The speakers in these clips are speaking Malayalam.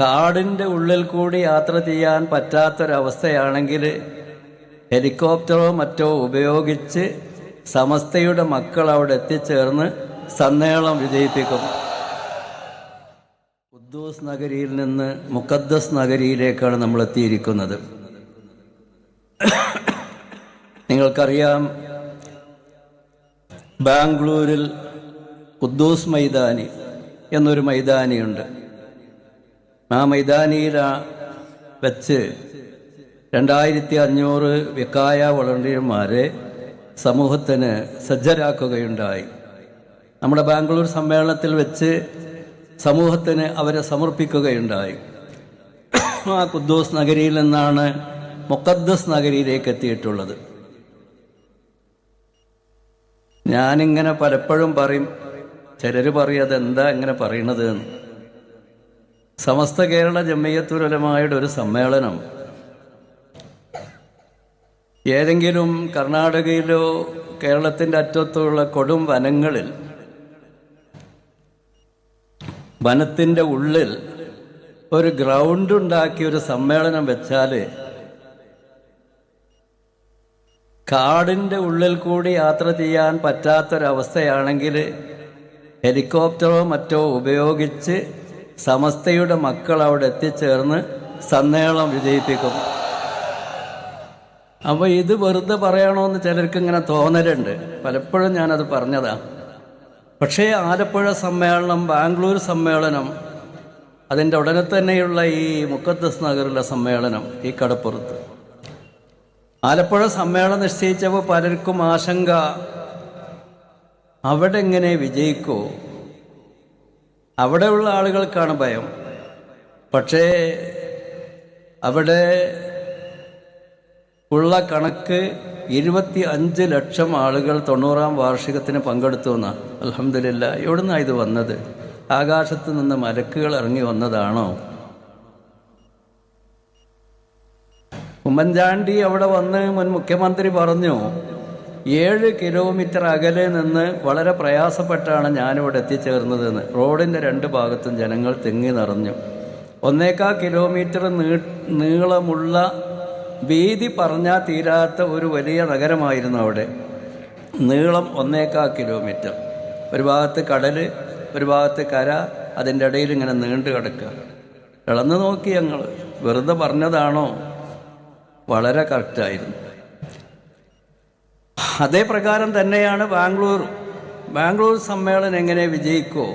കാടിന്റെ ഉള്ളിൽ കൂടി യാത്ര ചെയ്യാൻ പറ്റാത്തൊരവസ്ഥയാണെങ്കിൽ ഹെലികോപ്റ്ററോ മറ്റോ ഉപയോഗിച്ച് സമസ്തയുടെ മക്കൾ അവിടെ എത്തിച്ചേർന്ന് സമ്മേളനം വിജയിപ്പിക്കും. ഉദ്ദൂസ് നഗരിയിൽ നിന്ന് മുക്കദ്ദസ് നഗരിയിലേക്കാണ് നമ്മൾ എത്തിയിരിക്കുന്നത്. നിങ്ങൾക്കറിയാം ബാംഗ്ലൂരിൽ ഉദ്ദൂസ് മൈതാനി എന്നൊരു മൈതാനിയുണ്ട്. ആ മൈതാനിയിൽ വെച്ച് രണ്ടായിരത്തി അഞ്ഞൂറ് വിക്കായ വളണ്ടിയർമാരെ സമൂഹത്തിന് സജ്ജരാക്കുകയുണ്ടായി. നമ്മുടെ ബാംഗ്ലൂർ സമ്മേളനത്തിൽ വെച്ച് സമൂഹത്തിന് അവരെ സമർപ്പിക്കുകയുണ്ടായി. ആ കുദ്ദൂസ് നഗരിയിൽ നിന്നാണ് മുക്കദ്ദസ് നഗരിയിലേക്ക് എത്തിയിട്ടുള്ളത്. ഞാനിങ്ങനെ പലപ്പോഴും പറയും ചിലർ പറയും അതെന്താ ഇങ്ങനെ പറയണത് എന്ന്. സമസ്ത കേരള ജമ്മയ്യത്തുലമായുടെ ഒരു സമ്മേളനം. ഏതെങ്കിലും കർണാടകയിലോ കേരളത്തിന്റെ അറ്റത്തുള്ള കൊടും വനങ്ങളിൽ വനത്തിന്റെ ഉള്ളിൽ ഒരു ഗ്രൗണ്ട് ഉണ്ടാക്കി ഒരു സമ്മേളനം വെച്ചാൽ കാടിന്റെ ഉള്ളിൽ കൂടി യാത്ര ചെയ്യാൻ പറ്റാത്തൊരവസ്ഥയാണെങ്കിൽ ഹെലികോപ്റ്ററോ മറ്റോ ഉപയോഗിച്ച് സമസ്തയുടെ മക്കൾ അവിടെ എത്തിച്ചേർന്ന് സന്നേളം വിജയിപ്പിക്കും. അപ്പോൾ ഇത് വെറുതെ പറയണമെന്ന് ചിലർക്ക് ഇങ്ങനെ തോന്നലുണ്ട്. പലപ്പോഴും ഞാനത് പറഞ്ഞതാ. പക്ഷേ ആലപ്പുഴ സമ്മേളനം ബാംഗ്ലൂർ സമ്മേളനം അതിന്റെ ഉടനെ തന്നെയുള്ള ഈ മുക്കത്തസ് നഗറിലെ സമ്മേളനം ഈ കടപ്പുറത്ത്. ആലപ്പുഴ സമ്മേളനം നിശ്ചയിച്ചപ്പോൾ പലർക്കും ആശങ്ക അവിടെ എങ്ങനെ വിജയിക്കൂ? അവിടെയുള്ള ആളുകൾക്കാണ് ഭയം. പക്ഷേ അവിടെ ഉള്ള കണക്ക് ഇരുപത്തി അഞ്ച് ലക്ഷം ആളുകൾ തൊണ്ണൂറാം വാർഷികത്തിന് പങ്കെടുത്തു എന്നാണ് അലഹമില്ല എവിടുന്നാണ് ഇത് വന്നത്? ആകാശത്ത് നിന്ന് മലക്കുകൾ ഇറങ്ങി വന്നതാണോ? ഉമ്മൻചാണ്ടി അവിടെ വന്ന് മുൻ മുഖ്യമന്ത്രി പറഞ്ഞു ഏഴ് കിലോമീറ്റർ അകലെ നിന്ന് വളരെ പ്രയാസപ്പെട്ടാണ് ഞാനിവിടെ എത്തിച്ചേർന്നതെന്ന്. റോഡിന്റെ രണ്ട് ഭാഗത്തും ജനങ്ങൾ തിങ്ങി നിറഞ്ഞു. ഒന്നേക്കാ കിലോമീറ്റർ നീളമുള്ള വീതി പറഞ്ഞാൽ തീരാത്ത ഒരു വലിയ നഗരമായിരുന്നു അവിടെ. നീളം ഒന്നേക്കാ കിലോമീറ്റർ ഒരു ഭാഗത്ത് കടൽ ഒരു ഭാഗത്ത് കര അതിന്റെ ഇടയിൽ ഇങ്ങനെ നീണ്ടു കിടക്കുക. ഇളന്ന് നോക്കി ഞങ്ങൾ വെറുതെ പറഞ്ഞതാണോ? വളരെ കറക്റ്റായിരുന്നു അതേ പ്രകാരം തന്നെയാണ് ബാംഗ്ലൂർ ബാംഗ്ലൂർ സമ്മേളനം എങ്ങനെ വിജയിക്കോ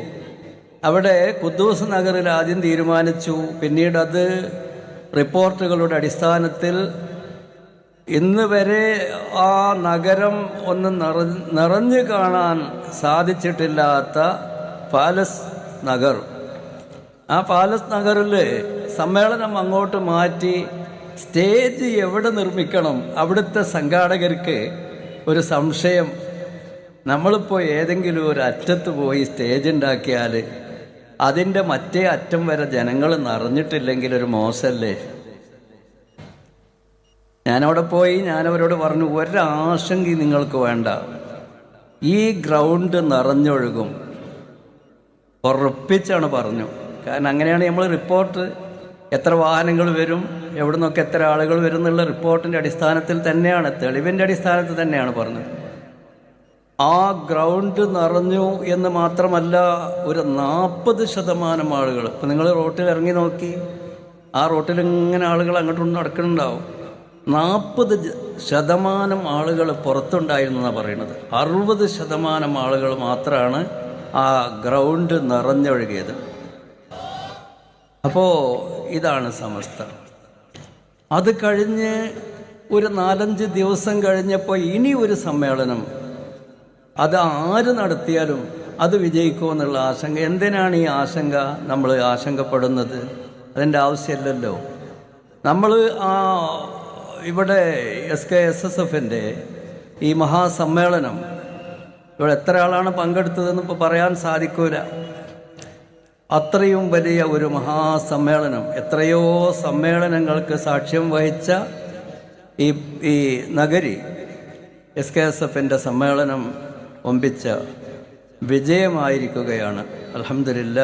അവിടെ കുദ്ദൂസ് നഗറിൽ ആദ്യം തീരുമാനിച്ചു. പിന്നീട് അത് റിപ്പോർട്ടുകളുടെ അടിസ്ഥാനത്തിൽ ഇന്ന് വരെ ആ നഗരം ഒന്ന് നിറ നിറഞ്ഞു കാണാൻ സാധിച്ചിട്ടില്ലാത്ത പാലസ് നഗർ. ആ പാലസ് നഗറിൽ സമ്മേളനം അങ്ങോട്ട് മാറ്റി സ്റ്റേജ് എവിടെ നിർമ്മിക്കണം അവിടുത്തെ സംഘാടകർക്ക് ഒരു സംശയം. നമ്മളിപ്പോൾ ഏതെങ്കിലും ഒരു അറ്റത്ത് പോയി സ്റ്റേജ് ഉണ്ടാക്കിയാൽ അതിന്റെ മറ്റേ അറ്റം വരെ ജനങ്ങൾ നിറഞ്ഞിട്ടില്ലെങ്കിൽ ഒരു മോശമല്ലേ ഞാനവിടെ പോയി ഞാനവരോട് പറഞ്ഞു ഒരാശങ്ക നിങ്ങൾക്ക് വേണ്ട. ഈ ഗ്രൗണ്ട് നിറഞ്ഞൊഴുകും. ഉറപ്പിച്ചാണ് പറഞ്ഞു. കാരണം അങ്ങനെയാണ് നമ്മൾ റിപ്പോർട്ട് എത്ര വാഹനങ്ങൾ വരും എവിടെ നിന്നൊക്കെ എത്ര ആളുകൾ വരും എന്നുള്ള റിപ്പോർട്ടിന്റെ അടിസ്ഥാനത്തിൽ തന്നെയാണ് തെളിവിന്റെ അടിസ്ഥാനത്തിൽ തന്നെയാണ് പറഞ്ഞത്. ആ ഗ്രൗണ്ട് നിറഞ്ഞു എന്ന് മാത്രമല്ല ഒരു നാൽപ്പത് ശതമാനം ആളുകൾ. ഇപ്പം നിങ്ങൾ റോട്ടിൽ ഇറങ്ങി നോക്കി ആ റോട്ടിൽ ഇങ്ങനെ ആളുകൾ അങ്ങോട്ടും നടക്കുന്നുണ്ടാവും. നാൽപ്പത് ശതമാനം ആളുകൾ പുറത്തുണ്ടായിരുന്നു എന്നാണ് പറയുന്നത്. അറുപത് ശതമാനം ആളുകൾ മാത്രമാണ് ആ ഗ്രൗണ്ട് നിറഞ്ഞൊഴുകിയത്. അപ്പോൾ ഇതാണ് സമസ്ത. അത് കഴിഞ്ഞ് ഒരു നാലഞ്ച് ദിവസം കഴിഞ്ഞപ്പോൾ ഇനി ഒരു സമ്മേളനം. അത് ആര് നടത്തിയാലും അത് വിജയിക്കുമെന്നുള്ള ആശങ്ക. എന്തിനാണ് ഈ ആശങ്ക? നമ്മൾ ആശങ്കപ്പെടുന്നത്. അതിന്റെ ആവശ്യമില്ലല്ലോ നമ്മൾ ആ ഇവിടെ എസ് കെ എസ് എസ് എഫിന്റെ ഈ മഹാസമ്മേളനം. ഇവിടെ എത്ര ആളാണ് പങ്കെടുത്തതെന്ന് ഇപ്പോൾ പറയാൻ സാധിക്കൂല. അത്രയും വലിയ ഒരു മഹാസമ്മേളനം എത്രയോ സമ്മേളനങ്ങൾക്ക് സാക്ഷ്യം വഹിച്ച ഈ ഈ നഗരി എസ് കെ എസ് എഫിന്റെ സമ്മേളനം ഒമ്പിച്ച വിജയമായിരിക്കുകയാണ്. അലഹമില്ല